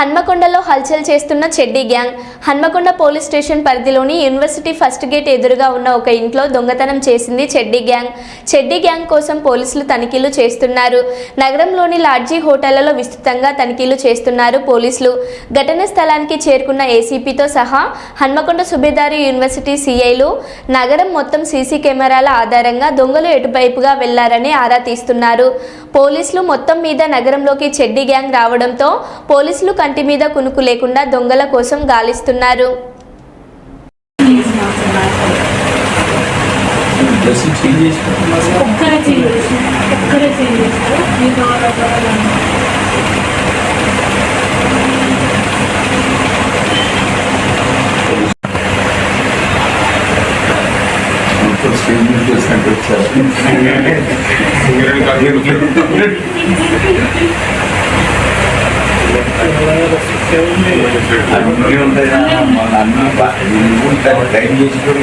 హన్మకొండలో హల్చల్ చేస్తున్న చెడ్డీ గ్యాంగ్ హన్మకొండ పోలీస్ స్టేషన్ పరిధిలోని యూనివర్సిటీ ఫస్ట్ గేట్ ఎదురుగా ఉన్న ఒక ఇంట్లో దొంగతనం చేసింది చెడ్డీ గ్యాంగ్. చెడ్డీ గ్యాంగ్ కోసం పోలీసులు తనిఖీలు చేస్తున్నారు. నగరంలోని లాడ్జీ హోటళ్ళలో విస్తృతంగా తనిఖీలు చేస్తున్నారు పోలీసులు. ఘటన స్థలానికి చేరుకున్న ఏసీపీతో సహా హన్మకొండ సుబేదారి యూనివర్సిటీ సీఐలు నగరం మొత్తం సీసీ కెమెరాల ఆధారంగా దొంగలు ఎటువైపుగా వెళ్ళారని ఆరా తీస్తున్నారు. పోలీసులు మొత్తం మీద నగరంలోకి చెడ్డీ గ్యాంగ్ రావడంతో పోలీసులు కంటి మీద కునుకు లేకుండా దొంగల కోసం గాలిస్తున్నారు. అన్నీ ఉంటాయి మన అన్ని టైం చేసి కూడా